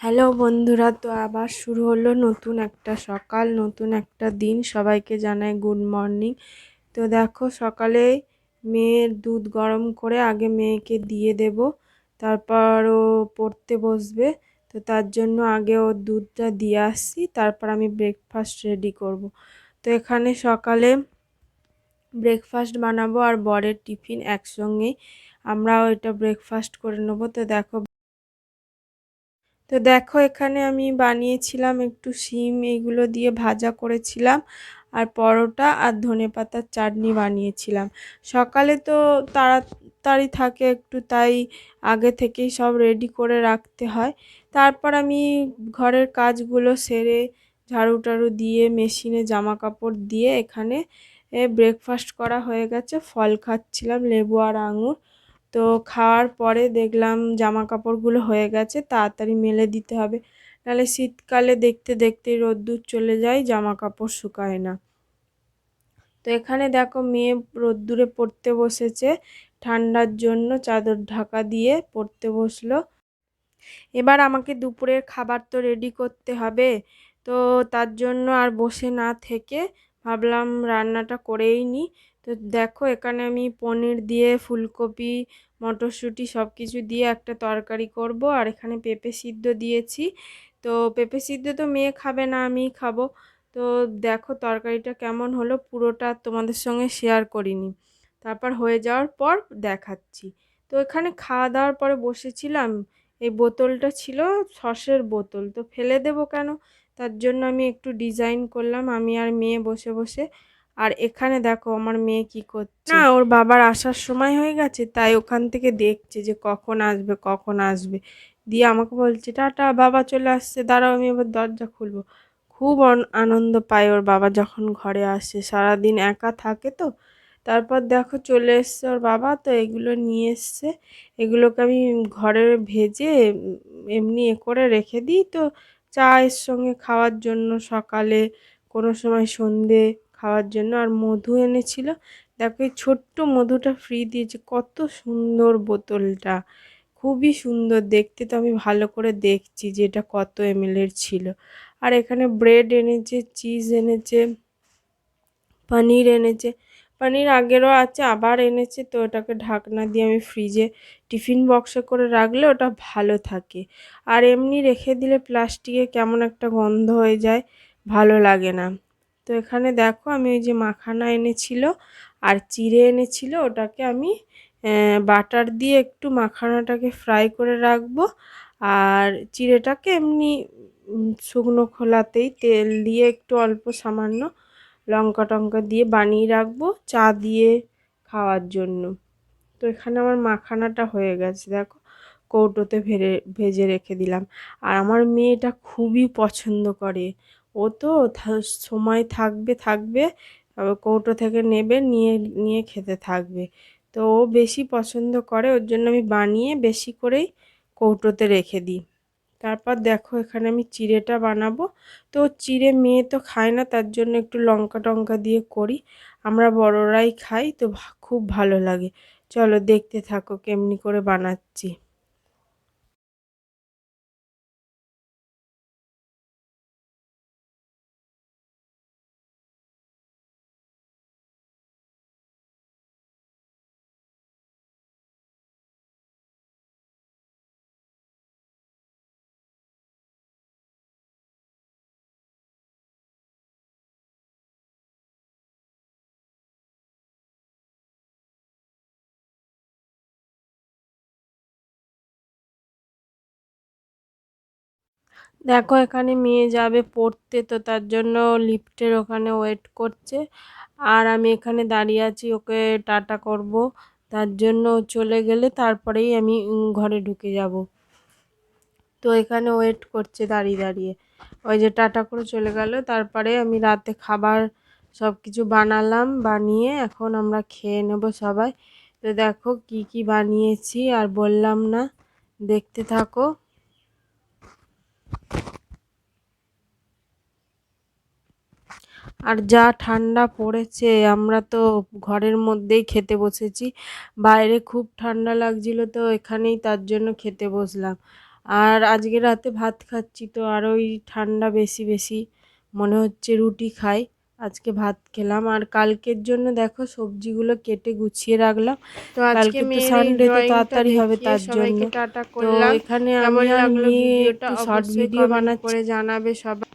Hello বন্ধুরা, তো আবার শুরু হলো নতুন একটা সকাল, নতুন একটা দিন। সবাইকে জানাই গুড মর্নিং। তো দেখো, সকালে মেয়ের দুধ গরম করে আগে মেয়েকে দিয়ে দেব, তারপর ও পড়তে বসবে। তো তার জন্য আগে ওর দুধটা দিয়ে আসছি, তারপর আমি ব্রেকফাস্ট রেডি করব। তো এখানে সকালে ব্রেকফাস্ট বানাবো আর বরের টিফিন একসঙ্গেই। আমরা ওইটা ব্রেকফাস্ট করে নেব। তো দেখো তো দেখো এখানে আমি বানিয়েছিলাম একটু শিম, এগুলো দিয়ে ভাজা করেছিলাম আর পরোটা আর ধনে পাতার চাটনি বানিয়েছিলাম। সকালে তো তাড়াতাড়ি থাকে একটু, তাই আগে থেকেই সব রেডি করে রাখতে হয়। তারপর আমি ঘরের কাজগুলো সেরে ঝাড়ু টাড়ু দিয়ে, মেশিনে জামা কাপড় দিয়ে এখানে ব্রেকফাস্ট করা হয়ে গেছে, ফল খাচ্ছিলাম, লেবু আর আঙুর। তো খাওয়ার পরে দেখলাম জামা কাপড়গুলো হয়ে গেছে, তাড়াতাড়ি মেলে দিতে হবে। নাহলে শীতকালে দেখতে দেখতে রোদ্দুর চলে যায় জামা কাপড় শুকায় না। তো এখানে দেখো মেয়ে রোদ্দুরে পড়তে বসেছে, ঠান্ডার জন্য চাদর ঢাকা দিয়ে পড়তে বসল। এবার আমাকে দুপুরের খাবার তো রেডি করতে হবে, তো তার জন্য আর বসে না থেকে ভাবলাম রান্নাটা করেই নিই তো দেখো এখানে আমি পনির দিয়ে ফুলকপি, মটরশুঁটি সব কিছু দিয়ে একটা তরকারি করব আর এখানে পেঁপে সিদ্ধ দিয়েছি। তো পেঁপে সিদ্ধ তো মেয়ে খাবে না, আমিই খাব। তো দেখো তরকারিটা কেমন হলো পুরোটা তোমাদের সঙ্গে শেয়ার করিনি। তারপর হয়ে যাওয়ার পর দেখাচ্ছি। তো এখানে খাওয়া দাওয়ার পরে বসেছিলাম, এই বোতলটা ছিল সসের বোতল। তো ফেলে দেবো কেন? তার জন্য আমি একটু ডিজাইন করলাম, আমি আর মেয়ে বসে বসে আর এখানে দেখো আমার মেয়ে কি করছে। না, ওর বাবার আসার সময় হয়ে গেছে, তাই ওখান থেকে দেখছে যে কখন আসবে কখন আসবে। দিয়ে আমাকে বলছে, টাটা, বাবা চলে আসছে, দাঁড়াও, আমি এবার দরজা খুলবো। খুব আনন্দ পায় ওর বাবা যখন ঘরে আসে, সারাদিন একা থাকে তো। তারপর দেখো চলে এসছে ওর বাবা, তো এগুলো নিয়ে এসছে। এগুলোকে আমি ঘরে ভেজে, এমনি এ করে রেখে দিই তো। চায়ের সঙ্গে খাওয়ার জন্য সকালে, কোনো সময় সন্ধে খাওয়ার জন্য আর মধু এনেছিল। দেখো এই ছোট্ট মধুটা ফ্রি দিয়েছে, কত সুন্দর বোতলটা। খুবই সুন্দর, দেখতে তো আমি ভালো করে দেখছি যে এটা কত এমএলের ছিল। আর এখানে ব্রেড এনেছে চিজ এনেছে পনির এনেছে। পনির আগেরও আছে, আবার এনেছে, তো ওটাকে ঢাকনা দিয়ে আমি ফ্রিজে টিফিন বক্সে করে রাখলে ওটা ভালো থাকে। আর এমনি রেখে দিলে প্লাস্টিকে কেমন একটা গন্ধ হয়ে যায়, ভালো লাগে না। তো এখানে দেখো আমি ওই যে মাখানা এনেছিল আর চিড়ে এনেছিল, ওটাকে আমি বাটার দিয়ে একটু মাখানাটাকে ফ্রাই করে রাখব। আর চিড়েটাকে এমনি শুকনো খোলাতেই তেল দিয়ে একটু অল্প সামান্য লঙ্কা টঙ্কা দিয়ে বানিয়ে রাখব চা দিয়ে খাওয়ার জন্য। তো এখানে আমার মাখানাটা হয়ে গেছে, দেখো কৌটোতে ভেজে রেখে দিলাম। আর আমার মেয়েটা খুবই পছন্দ করে। ও তো সময় থাকবে থাকবে। কৌটো থেকে নেবে, নিয়ে নিয়ে খেতে থাকবে। তো ও বেশি পছন্দ করে, ওর জন্য আমি বানিয়ে বেশি করেই কৌটোতে রেখে দিই। তারপর দেখো, এখানে আমি চিড়েটা বানাবো। তো চিড়ে মেয়ে তো খায় না, তার জন্য একটু লঙ্কা টঙ্কা দিয়ে করি। আমরা বড়রাই খাই, তো খুব ভালো লাগে। চলো দেখতে থাকো, কেমনি করে বানাচ্ছি। দেখো, এখানে মেয়ে যাবে পড়তে, তো তার জন্য লিফটের ওখানে ওয়েট করছে। আর আমি এখানে দাঁড়িয়ে আছি, ওকে টাটা করব। তার জন্য চলে গেলে তারপরেই আমি ঘরে ঢুকে যাব। তো এখানে ওয়েট করছে দাঁড়িয়ে দাঁড়িয়ে। ওই যে টাটা করে চলে গেল। তারপরে আমি রাতে খাবার সব কিছু বানালাম, বানিয়ে এখন আমরা খেয়ে নেব সবাই। তো দেখো কি কি বানিয়েছি, আর বললাম না। দেখতে থাকো। আর যা ঠান্ডা পড়েছে আমরা তো ঘরের মধ্যেই খেতে বসেছি। বাইরে খুব ঠান্ডা লাগছিল তো এখানেই তার জন্য খেতে বসলাম। আর আজকে রাতে ভাত খাচ্ছি তো আর ওই ঠান্ডা বেশি বেশি মনে হচ্ছে রুটি খাই। আজকে ভাত খেলাম। আর কালকের জন্য দেখো সবজিগুলো কেটে গুছিয়ে রাখলাম। তো আজকে সানডে তো তাড়াতাড়ি হবে তার জন্য। টাটা তো করলাম। এখানে আমি লাগল ভিডিওটা শর্ট ভিডিও বানাচ্ছি। করে জানাবে সবাই।